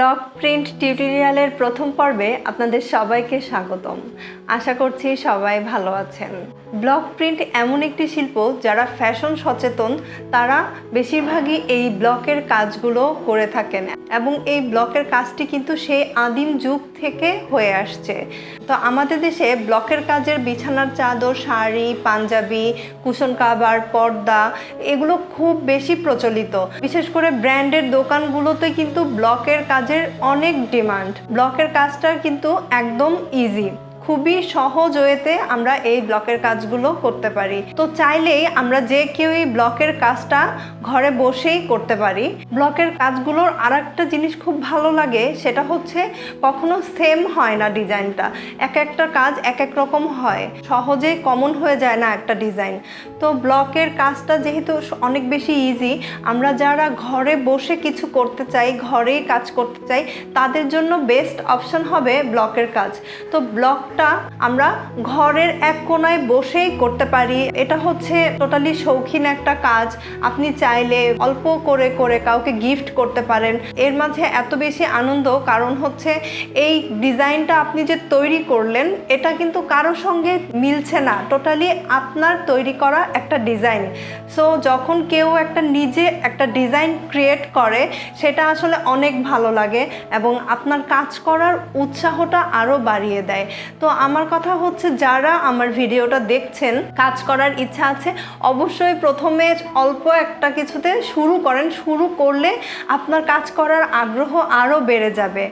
Block print টিউটোরিয়ালের প্রথম পর্বে আপনাদের সবাইকে স্বাগতম। আশা করছি সবাই ভালো আছেন। ব্লক প্রিন্ট এমন একটি শিল্প যারা ফ্যাশন সচেতন, তারা বেশিরভাগই এই ব্লকের কাজগুলো করে থাকেন। এবং এই ব্লকের কাজটি কিন্তু সেই আদিম যুগ থেকে হয়ে আসছে। তো আমাদের দেশে ব্লকের কাজের বিছানার চাদর, শাড়ি, পাঞ্জাবি, কুশন কাভার পর্দা এগুলো খুব বেশি প্রচলিত। বিশেষ করে ব্র্যান্ডের দোকানগুলোতে কিন্তু ব্লকের কাজের অনেক ডিমান্ড। ব্লকের কাজটা কিন্তু একদম ইজি খুবই সহজ ওয়েতে আমরা এই ব্লকের কাজগুলো করতে পারি। তো চাইলেই আমরা যে কেউ এই ব্লকের কাজটা ঘরে বসেই করতে পারি। ব্লকের কাজগুলোর আর একটা জিনিস খুব ভালো লাগে, সেটা হচ্ছে কখনো সেম হয় না ডিজাইনটা। এক একটা কাজ এক এক রকম হয়। সহজে কমন হয়ে যায় না একটা ডিজাইন। তো ব্লকের কাজটা যেহেতু অনেক বেশি ইজি আমরা যারা ঘরে বসে কিছু করতে চাই, ঘরেই কাজ করতে চাই, তাদের জন্য বেস্ট অপশন হবে ব্লকের কাজ। তো ব্লকটা আমরা ঘরের এক কোনায় বসেই করতে পারি। এটা হচ্ছে টোটালি শৌখিন একটা কাজ। আপনি চাইলে অল্প করে করে কাউকে গিফট করতে পারেন। এর মাঝে এত বেশি আনন্দ, কারণ হচ্ছে এই ডিজাইনটা আপনি যে তৈরি করলেন, এটা কিন্তু কারোর সঙ্গে মিলছে না। টোটালি আপনার তৈরি করা একটা ডিজাইন সো যখন কেউ একটা নিজে একটা ডিজাইন ক্রিয়েট করে, সেটা আসলে অনেক ভালো লাগে এবং আপনার কাজ করার উৎসাহটা আরও বাড়িয়ে দেয়। তো আমার কথা হচ্ছে, যারা আমার ভিডিওটা দেখছেন, কাজ করার ইচ্ছা আছে, অবশ্যই প্রথমে অল্প একটা কিছুতে শুরু করেন। শুরু করলে আপনার কাজ করার আগ্রহ আরও বেড়ে যাবে।